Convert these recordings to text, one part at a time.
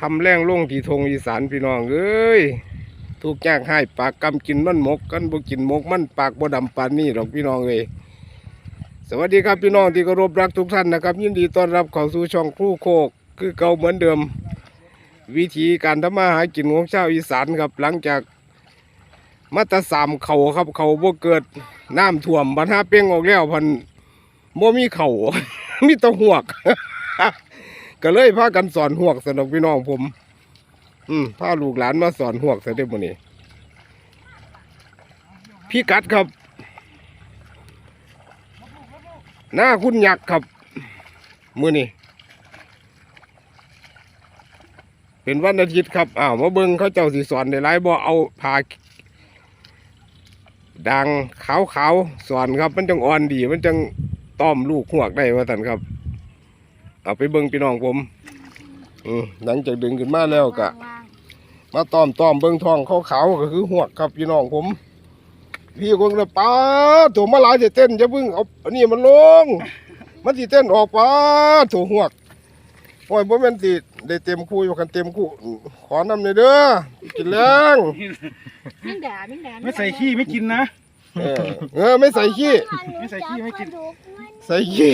คำแรงลงที่ทงอีสานพี่น้องเอ้ยทุกข์ยากให้ปากกำกินมันหมกกันบ่กินหมกมันปากบ่ดำปานนี้หรอกพี่น้องเอ้ยสวัสดีครับพี่น้องที่เคารพรักทุกท่านนะครับ ยินดีต้อนรับเข้าสู่ช่องครู่โคก คือเก่าเหมือนเดิม วิธีการทำมาหากินของชาวอีสานครับ หลังจากมาตรสามเข่าครับเขาบ่เกิดน้ำท่วมบัดหาเป้งออกแล้วพันบ่มีเข่ามีตะหวก ก็เลยพากันสอนหวกสนอกพี่น้องผม อืมพาลูกหลานมาสอนหวกซะเด้อมื้อนี้พี่กัดครับ หน้าคุณยักษ์ครับ มือนี้เป็นวันอาทิตย์ครับอ้าวมาเบิงเขาเจ้าสิสอนได้บ่เอาผ้าดังขาวขาวๆสอนครับ มันจังอ่อนดี มันจังต้อมลูกหวกได้ว่าท่านครับ เอาไปเบิ่งพี่น้องผมอืมหลังจากดึงขึ้นมาแล้วก็มาต้อมต้อมเบิ่งท้องขาวขาวๆก็คือหวกครับพี่น้องผม พี่คนละป้าตัวมาหลายจะเต้นจะเพิ่งเอาอันนี้มันลง มันสิเต้นออกป้าตัวหวกโอ้ยบ่แม่นสิได้เต็มคู่อยู่กันเต็มคู่ขอนำหน่อยเด้อกินแรงมิ่งด่ามิ่งด่าไม่ใส่ขี้ไม่กินนะ เออเออไม่ใส่ขี้ ไม่ใส่ขี้ไม่กิน ใส่ขี้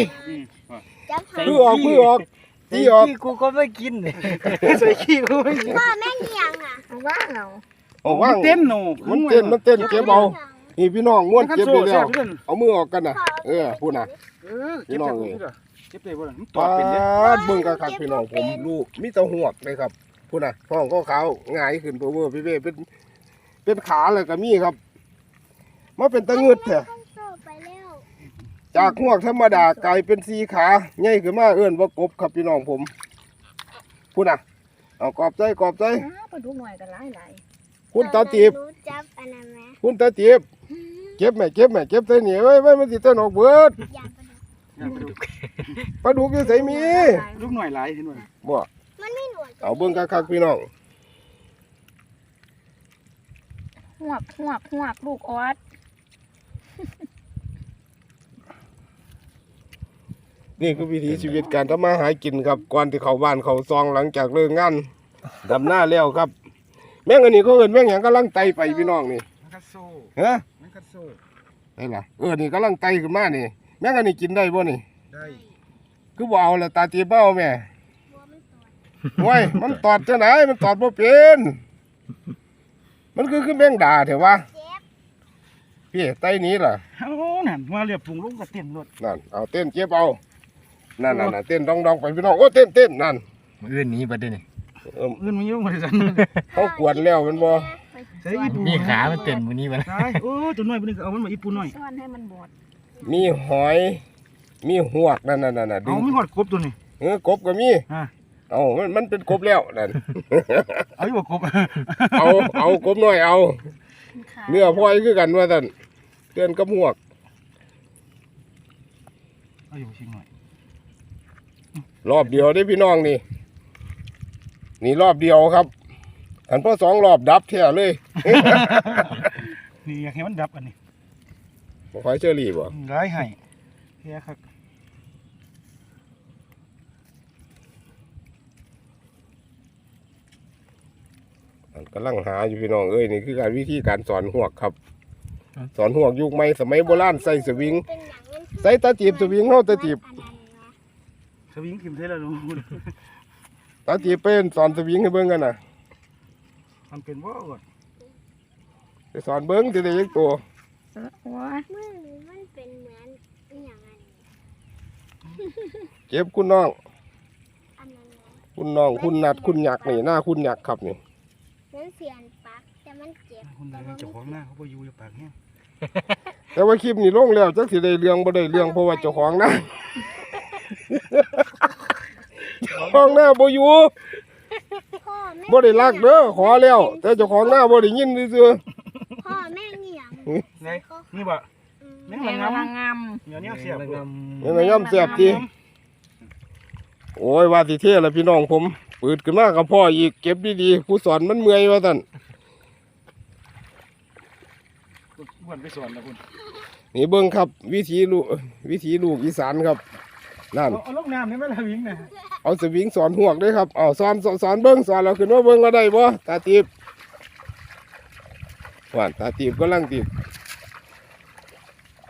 จับมือออกมือออกตีออกขี้กูก็ไม่กินไม่ใส่ขี้กูไม่กินพ่อแม่งเหียงอะว่างเอาออกว่างเต้นหนูมันเต้นมันเต้นเก็บเอานี่พี่น้องม้วนขั้นเก็บโซ่ไปแล้แซ่วบเพื่อนเอามือออกกันน่ะ เออพูดน่ะเออเจ็บแต่กูเจ็บแต่บ่ล่ะมันตอปาดเป็นเด้ดเบิ่งคักๆพี่น้องผมลูกมีแตะหวกเลยครับพูดน่ะท้องก็ขาวๆหงายขึ้นตัวเบอร์พี่เบ้เป็นเป็นขาเลยก็มีครับมาเป็นตะงึดแท้ ต้องโซ่ไปแล้ว จากหวกธรรมดากลายเป็นสีขาใหญ่ขึ้นมาเอื้อนว่ากบครับพี่น้องผมพูดน่ะเอากรอบใจกรอบใจ อ้าวปลาดุกหน่อยกันหลายหลายคุณตาตีบหนูจับอันนั้นไหมคุณตาตีบ เก็บไหมเก็บไหมเก็บใส่เหนียวไว้ไว้มันสิเต้นออกเบิดอยากไปดูปลาดุกอยู่ใส่มีลูกหน่อยหลายเห็นบ่บ่มันไม่หนวดเอาเบิ่งคักๆพี่น้องหวกหวกหวกลูกออด นี่คือวิถีชีวิตการทำมาหากินครับก่อนที่เขาบ้านเขาซองหลังจากเลิกงานดำหน้าแล้วครับ แม่งอันนี้เขาเอิ้นแม่งหยังกำลังไตไปพี่น้องนี่มันกัดโซ่ฮะมันกัดโซ่ได้ล่ะเออนี่กำลังไตขึ้นมานี่ แม่งอันนี้กินได้บ่นี่ได้คือบ่เอาละตาตีบบ่เอาแม่บัวมันตอดโอ้ยมันตอดจังไหนมันตอดบ่เป็นมันคือคือแมงดาเถอะวะเจ็บพี่ไตนี้ล่ะเอ้านั่นมาเรียบปรุงลงกับเต้นรถนั่นเอาเต้นเจ็บเอา นั่นนั่นน่ะเต้นดองดองๆไปพี่น้องโอ้เต้นเต้นนั่นเอื้อนหนี้ประเด็นนี่เอิ่มอื่นมันยุ่งมาซั่นเขากวนแล้วแมันบ่ใส่อีปูมีขามันเต้นวันนี้วะนะตายโอ้ตัวน้อยบ่นึงเอามันมาอีปูน้อยซ่อนให้มันบดมีหอย มีหวกนั่นนั่นนั่นน่ะดึเอางมันหอดกบตัวนี้ เออกบก็มีฮะเอามันมันเป็นกบแล้วนั่นเอาอยู่บ่กบเอาเอากบน้อยเอาขาเนื้อพลอยคือกันว่าท่านเตือนกับหวกเอาอยู่ชิงหน่อย รอบเดียวได้พี่น้องนี่ นี่รอบเดียวครับขันพ่อสองรอบดับแท้เลยนี่อยากให้มันดับอันนี้บ่ค่อยเชอรี่บ่ร้ายให้เฮียครับกำลังหาอยู่พี่น้องเอ้ยนี่คือการวิธีการสอนหวกครับ สอนหวกยุคใหม่สมัยโบราณใส่สวิงเป็นหนังมันใส่ตาจีบสวิงเฮาตาจีบอันนั้นนะ สวิงกิมใส่แล้วลุงตาจีบเป็นสอนสวิงให้เบิ่งกันน่ะมันเป็นบ่ก่อนไปสอนเบิ่งจะได้ยักตัวเออโอ้ยมือมันเป็นเหมือนอหย่างอันนี้เก็บคุณน้องอันนั้นนะคุณน้องคุณนัดคุณหยักนี่หน้าคุณหยักครับนี่เหมือนเสียนปักแต่มันเจ็บคนเดินเจ้าของหน้าเขาบ่อยู่อย่าปากแห้งแต่ว่าคลิปนี้ลงแล้วจักสิได้เรื่องบ่ได้เรื่องเพราะว่าเจ้าของนะ เจ้าของหน้าบ่อยู่พ่อแม่บ่ได้รักเด้อขอแล้ว แต่เจ้าของหน้าบ่ได้ยินซื่อพ่อแม่งเหียงไงนี่บ่อืมแม่งแหละงงลังงามำเดี๋ยวนี้เสียบๆยังไงย่ำแซ่บติโอ้ยว่าสิเท่ละพี่น้องผมปืดขึ้นมากับพ่ออีกเก็บดีๆผู้สอนมันเมื่อยว่าซั่นอ้วนไปสอนแล้วคุณนี่เบิ่งครับ วิถีลูกวิถีลูกอีสานครับ นั่นเอาเอาลงน้ำนี่แม่ละวิ่งน่ะเอาสวิงสอนหวกด้วยครับเอาสอนสอนสอนเบิ้งสอนเราขึ้นว่าเบิ้งเราได้บ่ตาตีบหวานตาตีบกำลังติด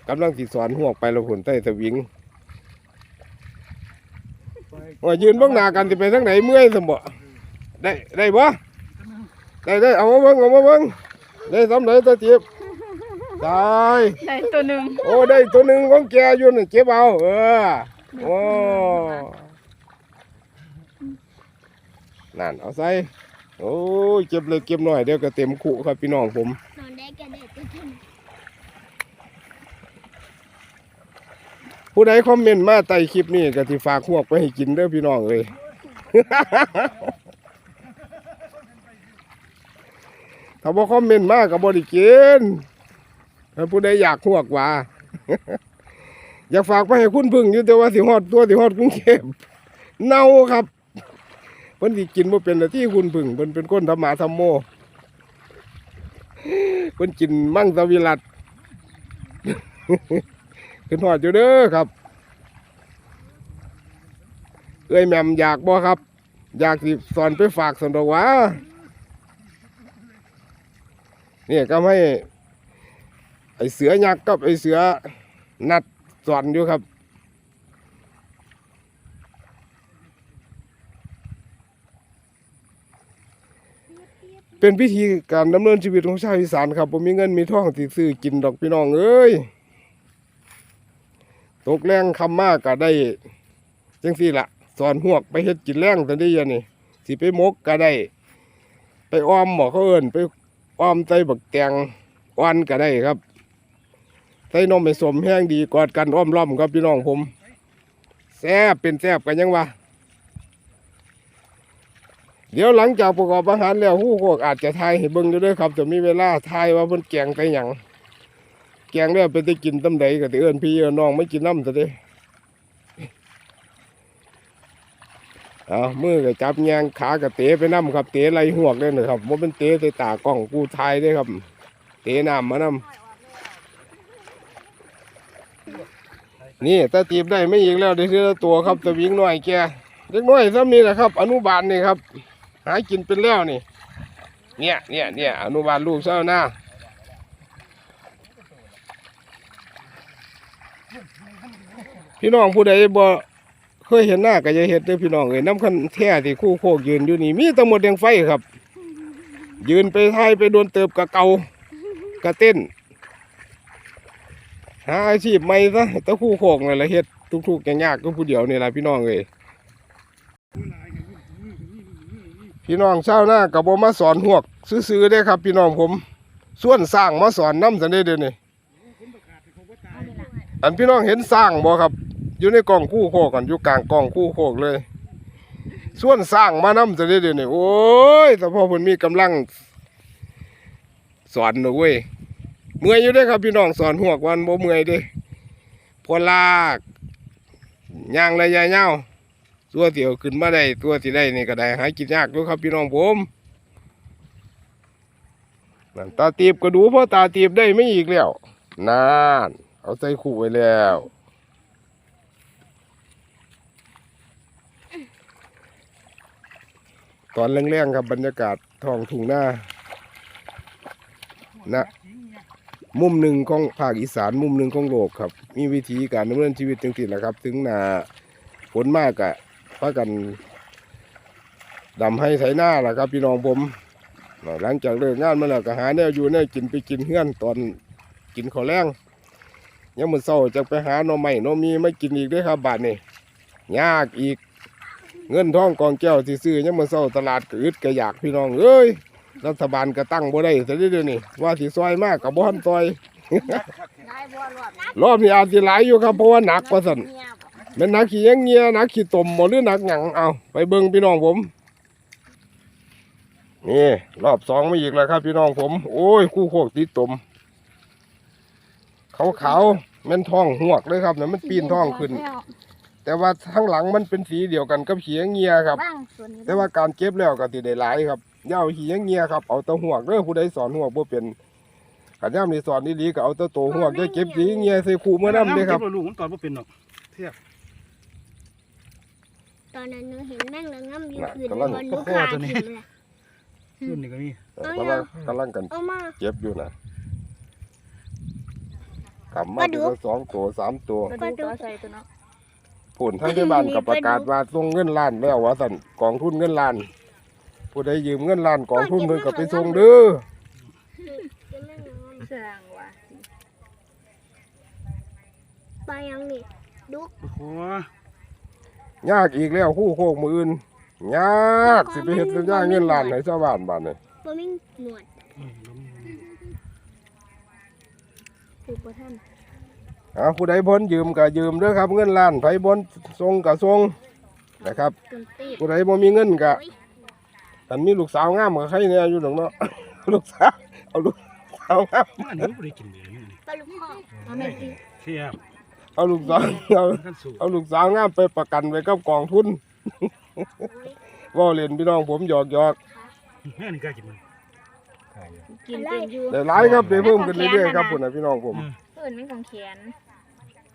กำลังติดสอนหวกไปเราหุ่นใต้สวิงว่ายืนเบื้องหน้ากันจะไปทางไหนเมื่อยสมบ่ได้ได้บ่ได้ได้เอามาเบิ้งเอามาเบิ้งได้สำเร็จตาตีบได้ได้ตัวหนึ่งโอ้ได้ตัวหนึ่งของแกอยู่นี่เก็บเอาเออ โอ้นั่นเอาใส่โอ้ยเก็บเลยเก็บหน่อยเดี๋ยวก็เต็มขู่ครับพี่น้องผมนอนได้กระเด็ดตัวขึ้นผู้ใดคอมเมนต์มาใต้คลิปนี้ก็สิฝากหวกไปให้กินเด้อพี่น้องเลย ถ้าบ่คอมเมนต์มาก็บ่ได้กินถ้าผู้ใดอยากหวกว่า อยากฝากไปให้คุณพึ่งอยู่แต่ว่าสิฮอดตัวสิฮอดกรุงเทพเน่าครับเพิ่นสิกินบ่เป็นแต่ที่คุณพึ่งเพิ่นเป็นคนธรรมะธรรมโมเพิ่นกินมั่งสวิรัตขึ้นหอดอยู่เด้อครับเอ้ยแม่มอยากบ่ครับ อยากสิสอนไปฝากสนดอกว่าเนี่ยก็ให้ไอเสือยักษ์กับไอเสือนัด สอนอยู่ครับ เป็นพิธีการดำเนินชีวิตของชาวอีสานครับผมมีเงินมีทองสิซื้อกินดอกพี่น้องเอ้ยตกแรงคำมากก็ได้จังสี่ละสอนหวกไปเฮ็ดกินแรงตอนนี้ยันนี่สิไปมกก็ได้ ไปอ้อมหมอเขาเอินไปอ้อมใส่บักแตงอ่อนก็ได้ครับ ใส่นมไปสมแห้งดีกอดกันอ้อมล้อมครับพี่น้องผมแซ่บเป็นแซ่บกันยังวะเดี๋ยวหลังจากประกอบอาหารแล้วหู้พวกอาจจะทายให้เบิ่งด้วยครับจะมีเวลาทายว่าเพิ่นแกงไปหยังแกงแล้วไปได้กินตำใดก็ติเอิ้นพี่เอิ้นน้องไม่กินน้ำซะเด้เอามือก็จับแยงขาก็เตะไปน้ำครับเตะไหลหวกเลยนะครับว่าเป็นเตะใส่ตากล้องกูทายได้ครับ เตะน้ำมาน้ำ นี่ถ้าตีบได้ไม่อีกแล้วได้ทีละตัวครับตะวิงน้อยแกเล็กน้อยซ้ำนี่แหละครับ อนุบาลนี่ครับ หากินเป็นแล้วนี่ เนี่ยเนี่ยเนี่ยอนุบาลลูกเจ้าหน้าพี่น้องผู้ใดบ่เคยเห็นหน้าก็จะเห็นเด้อพี่น้องเอ้ยน้ำคันแท้ที่คู่โคกยืนอยู่นี่มีตำหมดแดงไฟครับ ยืนไปทายไปโดนเติบกะเกากะเต้น หาอาชีพใหม่ซะตะคู่โคกนี่แหละเฮ็ดทุกๆอย่างยากก็ผู้เดียวนี่ละพี่น้องเอ้ยพี่น้องเช้าวนาก็บ่มมาสอนหวก ซื่อๆเด้ครับ พี่น้องผม ส่วนสร้างมาสอนน้ำซันเด้เด้อนี่อันพี่น้องเห็นสร้างบ่ครับ อยู่ในกล่องคู่โคกันอยู่กลางกล่องคู่โคกเลย ส่วนสร้างมาน้ำจะได้เดี๋ยวนี้โอ้ยแต่พอเพิ่นมีกำลังสอนหนูเว้ย เมื่อยอยู่ด้ครับพี่น้องสอนหวกวันบ่เมื่อยด้พอลากย่างระยะยาตัวเดียวขึ้นมาได้ตัวที่ได้นี่ก็ได้หากินยากอยู่ครับพี่น้องผมนั่นตาตีบก็ดูเพราะตาตีบได้ไม่อีกแล้วนานเอาใส่ขู่ไว้แล้วตอนแรงๆครับบรรยากาศท้องทุ่งหน้านะ มุมหนึ่งของภาคอีสานมุมหนึ่งของโลกครับ มีวิธีการดำเนินชีวิตจังสิแหละครับ ถึงหนาฝนมากกะพากันดำให้ไถหน้าล่ะครับ พี่น้องผมหลังจากเลิกงานมาแล้วก็หาแนวอยู่แนวกินไปกินเฮือนตอนกินข้าวแรงยังมือเศร้าจะไปหาหน่อไม้หน่อมีไม่กินอีกเด้วยครับบาทนี่ยากอีก เงินทองกองแก้วซื้อยังมือเศร้าตลาดก็อึดก็อยากพี่น้องเอ้ย รัฐบาลก็ตั้งบ่ได้ซะเดี๋ยวนี้ว่าสิซอยมากกับบ่ทันซอย ได้บัวรวดรอบนี้อาจสิหลายอยู่ครับเพราะว่าหนักกว่าสั่นเงียบแม่นหนักขี้ยังเงียหนักขี้ตมบ่หรือหนักหยังเอาไปเบิ่งพี่น้องผม นี่รอบสองมาอีกแล้วครับ พี่น้องผม โอ้ยคู่โคกติดตมขาวขาวๆแม่นท้องหวกเลยครับเนี่ยมันปีนท้องขึ้น แต่ว่าข้างหลังมันเป็นสีเดียวกันกับเขียงเงียครับ บ้างส่วนนี้แต่ว่าการเก็บแล้วก็ติได้หลายครับอ ย่าเอาเขียงเงียครับเอาแตะหวกเด้อผู้ใดสอนหวกบ่เป็นขันย่ำนี่สอนนี่ลีก็เอาแตะโตหวกจะเก็บสีเงียใส่คู่เมื่อน้ำเลยครับเก็ลูกมันตอนบ่เป็นหรอกตอนนั้นหนูเห็นแม่งระงำอยู่น่ะคืนกำลังบนลูกค้าทิมเลยรุ่นนี้ก็มีเออกำลังกำลังกันเอามาเก็บอยู่นะกำมาปลาดุทีกละสองตัวสามตัวก็ดูตัวใส่ตัวเนาะผลทั้งที่บ้านกับประกาศว่าส่งเงินล้านแล้วว่าสั่นกองทุนเงินล้าน ผู้ใดยืมเงินล้านกองทุนเพิ่นก็ไปส่งเด้อเห็นแม่งระงสร้างว่ะำปลายังนี่ดุกโอ้โหยากอีกแล้วคู่โคกมืออื่นยากสิไปเฮ็ดสัญญาเงินล้านให้ชาวบ้านบ้านนี่บ่มีหนวดอืมล้มลงถูกบ่ท่านอ่าผู้ใดพ้นยืมก็ยืมเด้อครับ เงินล้านไผพ้นส่งก็ส่งนะครับจนตีดผู้ใดบ่มีเงินก็ โอ้ยคันมีลูกสาวงามก็ใครแน่อยู่ดอกเนาะ ลูกสาวเอาลูกสาวงามอันนี้บ่ได้กินเลยนี่ปลาลูกพ่อเอาแม่ตีเสียบเอาลูกสาวเอาขั้นสูงเอาลูกสาวงามไปประกันไว้กับกองทุนโอ้ยว่าเล่นพี่น้องผมหยอกหยอกแม่นี่กล้ากินมันขายอยู่กินเป็นอยู่แต่หลายครับได้เพิ่มขึ้นเรื่อยๆครับพุ่นน่ะพี่น้องผมเพิ่นมันของแขน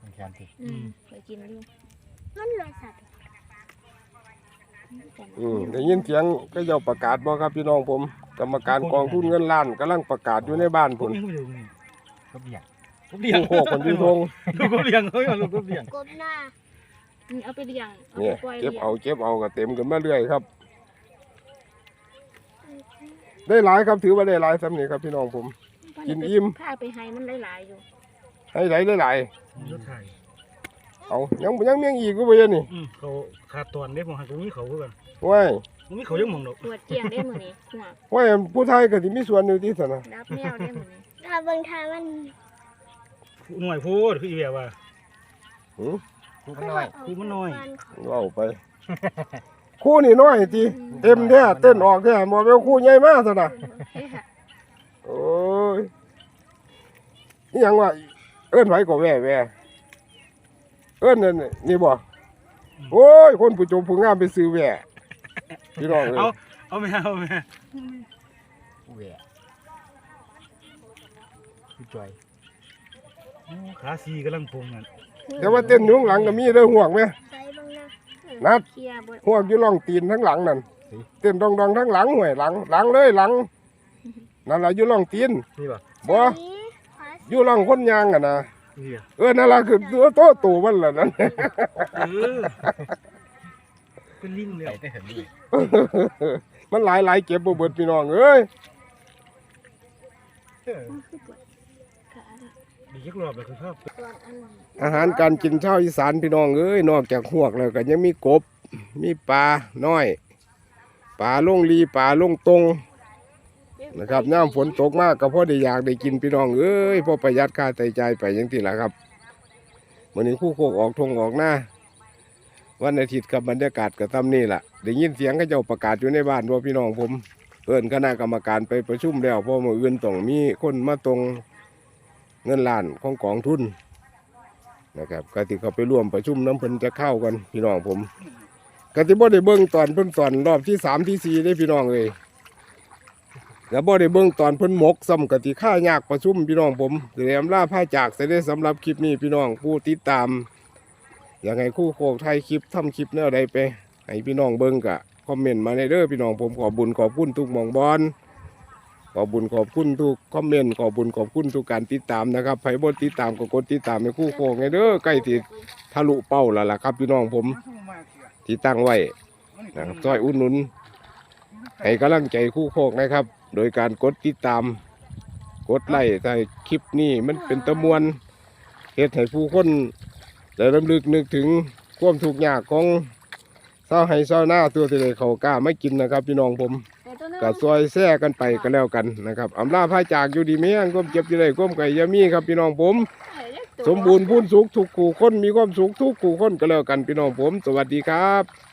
ของแขนติอืมเคยกินอยู่มันลอยสัตว์ อืมได้ยินเสียงก็เจ้าประกาศบ่ครับพี่น้องผม กรรมการกองทุนเงินล้านกำลังประกาศอยู่ในบ้านผมพุ่นยังไม่ดูนี่ก็เบียกผมเลี้ยงผู้โคกคนที่ทงลูกก็เลี้ยงเขาอยู่ลูกก็เลี้ยงกบหน้าอืมเอาไปเลี้ยงเอาเนี่ยไปปล่อยเก็บเลี้ยงเอาเก็บเอาก็เต็มกันมาเรื่อยครับ ได้หลายครับถือว่าได้หลายสำนี้ครับพี่น้องผม กินอิ่มพาไปให้มันหลายๆอยู่ให้ไหลได้หลายรถไถเอายังยังเมียงอีกก็บ่ยังนี่อืมเขา ขาดตอนเด้ผมหาตรงนี้เขาเพื่อนว้ายตรงนี้เขายังมองดอกตรวจเจียงได้มื้อนี้หัวว้ายผู้ไทยก็สิมีส่วนอยู่ที่ซั่นน่ะดับแมวได้มื้อนี้ถ้าเบิ่งทางมันหน่วยพูดคืออีแบบว่าหือคู่มันน้อยคือมันน้อยเว้าไป คู่นี่น้อยติเต็มแท้เต้นออกแท้บ่แม่นคู่ใหญ่มากซั่นน่ะเฮ้ยค่ะโอ้ยนี่ยังว่าเอิ้นไผก็แว่แว่เอิ้นนั่นนี่นี่บ่ โอ้ย คนผู้ชมผู้งามไปซื้อแว่พี่น้องเอ้เอายเอาแม่เอาแม่คู่แหวะคู่จอยโอ้ขาสีกำลังปรุงนั่นแต่ว่าเต้นอยู่ข้างหลังก็มีเด้อห่วงแม่ใส่เบิ่งนะนัดเคลียร์บ่ห่วงอยู่ร่องตีนทั้งหลังนั่นเต้นดองๆทั้งหลังห่วยหลังหลังเลยหลังนั่นล่ะอยู่ร่องตีนนี่ป่ะบ่นี่ขาอยู่ร่องคนยางอะนะ นี่อะเออนั่นล่ะคือตัวโตโตมันล่ะนั่นเออเป็นลิงเลยใส่ได้เห็นด้วยมันหลายหลายเก็บบ่เบิดพี่น้องเอ้ยมันคือปวดขาเลยดีจักรอบเลยคือชอบปวดอันนั้นอาหารการกินชาวอีสานพี่น้องเอ้ยนอกจากหวกแล้วก็ยังมีกบ มีปลาน้อยปลาลงลีปลาลงตรง นะครับน้ำฝนตกมากก็พอได้อยากได้กินพี่น้องเอ้ยพอประหยัดค่าใช้จ่ายไปอยังที่ละครับวันนี้คู่โคกออกทงออกหน้าวันอาทิตย์กับบรรยากาศก็ทำนี่แหละได้ยินเสียงเขาเจ้าประกาศอยู่ในบ้านว่าพี่น้องผม เอิ้นคณะกรรมการไปประชุมแล้วเพอมาอื่นต้องมีคนมาตรงเงินล้านของกองทุนนะครับกติเขาไปร่วมประชุมน้ำเพิ่นจะเข้ากันพี่น้องผมกติบ่ได้เบิ่งตอนเพิ่นสอนรอบที่สามที่สี่ได้พี่น้องเลย แล้วบ่ได้เบิ่งตอนเพิ่นหมกซ้ำกติค่ายากประชุมพี่น้องผมเรียมล่าผ้าจากเสด็จสำหรับคลิปนี้พี่น้องผู้ติดตาม อยากให้คู่โคกไทยคลิปทำคลิปแนวใดไป ให้พี่น้องเบิ่งกะคอมเมนต์มาในเด้อพี่น้องผมขอบุญขอบคุณทุกมองบอลขอบุญขอบคุณทุกคอมเมนต์ขอบุญขอบคุณทุกการติดตามนะครับใครบ่ติดตามก็กดติดตามในคู่โคงไงเด้อใกล้ที่ทะลุเป้าแล้วล่ะครับ พี่น้องผมที่ตั้งไว้นะครับซอยอุ่นหนุนให้กำลังใจคู่โคกนะครับ โดยการกดติดตาม กดไลค์ถ้คลิปนี้มันเป็นตะมวนเหตุให้ผู้คนได้รำลึกนึกถึงความทุกข์ยากของเศร้าให้เศร้าหน้าตัวที่ได้เขากล้าไม่กินนะครับ พี่น้องผมแต่ตัวนึงก็ซอยแซ่กันไปก็แล้วกันนะครับอำลาพาจากอยู่ดีเมียงก้มเจ็บอยู่ได้ก้มไก่ยามีครับพี่น้องผม สมบูรณ์พูนสุขทุกขู่คนมีความสุขทุกขู่คนก็แล้วกันพี่น้องผม สวัสดีครับ